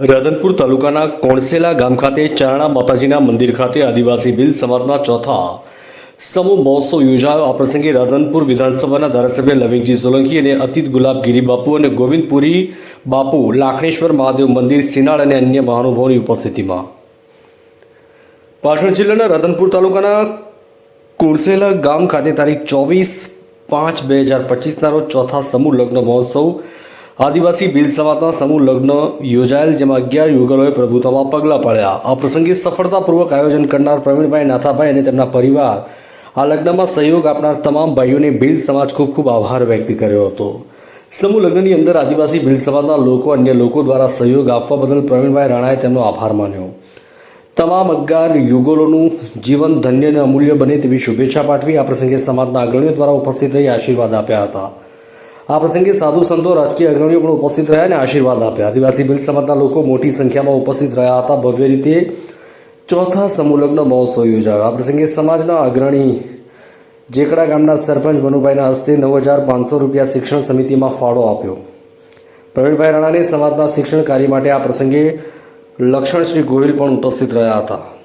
રાધનપુર તાલુકાના કોણસેલા ગામ ખાતે ચારણા માતાજીના મંદિર ખાતે આદિવાસી ભીલ સમાજના ચોથા સમૂહ મહોત્સવ યોજાયો. આ પ્રસંગે રાધનપુર વિધાનસભાના ધારાસભ્ય લવિંગજી સોલંકી અને અતિત ગુલાબગીરી બાપુ અને ગોવિંદપુરી બાપુ, લાખણેશ્વર મહાદેવ મંદિર, સિનાળ અને અન્ય મહાનુભાવોની ઉપસ્થિતિમાં. પાટણ જિલ્લાના રાધનપુર તાલુકાના કુરસેલા ગામ ખાતે તારીખ ચોવીસ પાંચ બે હજાર પચીસના રોજ ચોથા સમૂહ લગ્ન મહોત્સવ આદિવાસી ભીલ સમાજના સમૂહ લગ્ન યોજાયેલ, જેમાં અગિયાર યુગલોએ પ્રભુતામાં પગલાં પાડ્યા. આ પ્રસંગે સફળતાપૂર્વક આયોજન કરનાર પ્રવીણભાઈ નાથાભાઈ અને તેમના પરિવાર આ લગ્નમાં સહયોગ આપનાર તમામ ભાઈઓને ભીલ સમાજ ખૂબ ખૂબ આભાર વ્યક્ત કર્યો હતો. સમૂહ લગ્નની અંદર આદિવાસી ભીલ સમાજના લોકો, અન્ય લોકો દ્વારા સહયોગ આપવા બદલ પ્રવીણભાઈ રાણાએ તેમનો આભાર માન્યો. તમામ અગિયાર યુગલોનું જીવન ધન્ય અને અમૂલ્ય બને તેવી શુભેચ્છા પાઠવી આ પ્રસંગે સમાજના અગ્રણીઓ દ્વારા ઉપસ્થિત રહી આશીર્વાદ આપ્યા હતા. આ પ્રસંગે સાધુ સંતો, રાજકીય અગ્રણીઓ પણ ઉપસ્થિત રહ્યા અને આશીર્વાદ આપ્યા. આદિવાસી ભીલ સમાજના લોકો મોટી સંખ્યામાં ઉપસ્થિત રહ્યા હતા. ભવ્ય રીતે ચોથા સમૂહલગ્ન મહોત્સવ યોજાયો. આ પ્રસંગે સમાજના અગ્રણી જેકડા ગામના સરપંચ મનુભાઈના હસ્તે નવ હજાર પાંચસો રૂપિયા શિક્ષણ સમિતિમાં ફાળો આપ્યો. પ્રવીણભાઈ રાણાને સમાજના શિક્ષણ કાર્ય માટે આ પ્રસંગે લક્ષણ શ્રી ગોહિલ પણ ઉપસ્થિત રહ્યા હતા.